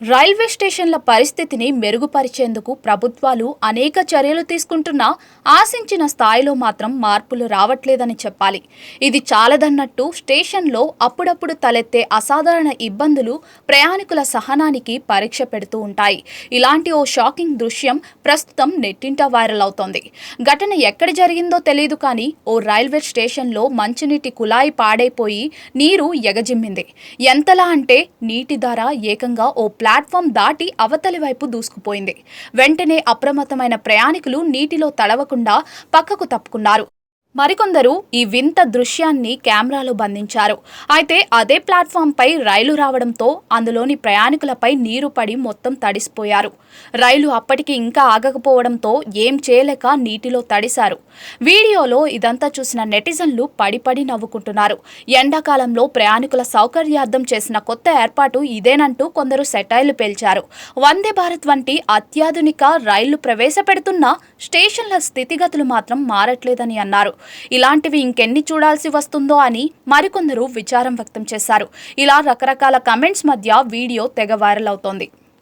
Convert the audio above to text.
Railway స్టేషన్ల పరిస్థితిని మెరుగుపరిచేందుకు ప్రభుత్వాలు అనేక చర్యలు తీసుకుంటున్నా ఆశించిన స్థాయిలో మాత్రం మార్పులు రావట్లేదని చెప్పాలి. ఇది చాలదన్నట్టు స్టేషన్లో అప్పుడప్పుడు తలెత్తే అసాధారణ ఇబ్బందులు ప్రయాణికుల సహనానికి పరీక్ష పెడుతూ ఉంటాయి. ఇలాంటి ఓ షాకింగ్ దృశ్యం ప్రస్తుతం నెట్టింట వైరల్ అవుతోంది. ఘటన ఎక్కడ జరిగిందో తెలియదు కానీ ఓ రైల్వే స్టేషన్లో మంచినీటి కుళాయి పాడైపోయి నీరు ఎగజిమ్మింది. ఎంతలా అంటే నీటి ధర ఏకంగా ఓ ప్లాట్ఫామ్ దాటి అవతలి వైపు దూసుకుపోయింది. వెంటనే అప్రమత్తమైన ప్రయాణికులు నీటిలో తడవకుండా పక్కకు తప్పుకున్నారు. మరికొందరు ఈ వింత దృశ్యాన్ని కెమెరాలో బంధించారు. అయితే అదే ప్లాట్ఫామ్పై రైలు రావడంతో అందులోని ప్రయాణికులపై నీరు పడి మొత్తం తడిసిపోయారు. రైలు అప్పటికి ఇంకా ఆగకపోవడంతో ఏం చేయలేక నీటిలో తడిశారు. వీడియోలో ఇదంతా చూసిన నెటిజన్లు పడిపడి నవ్వుకుంటున్నారు. ఎండాకాలంలో ప్రయాణికుల సౌకర్యార్థం చేసిన కొత్త ఏర్పాటు ఇదేనంటూ కొందరు సెటైర్లు పేల్చారు. వందే భారత్ వంటి అత్యాధునిక రైళ్ళు ప్రవేశపెడుతున్న స్టేషన్ల స్థితిగతులు మాత్రం మారట్లేదని అన్నారు. ఇలాంటివి ఇంకెన్ని చూడాల్సి వస్తుందో అని మరికొందరు విచారం వ్యక్తం చేశారు. ఇలా రకరకాల కమెంట్స్ మధ్య వీడియో తెగ వైరల్ అవుతోంది.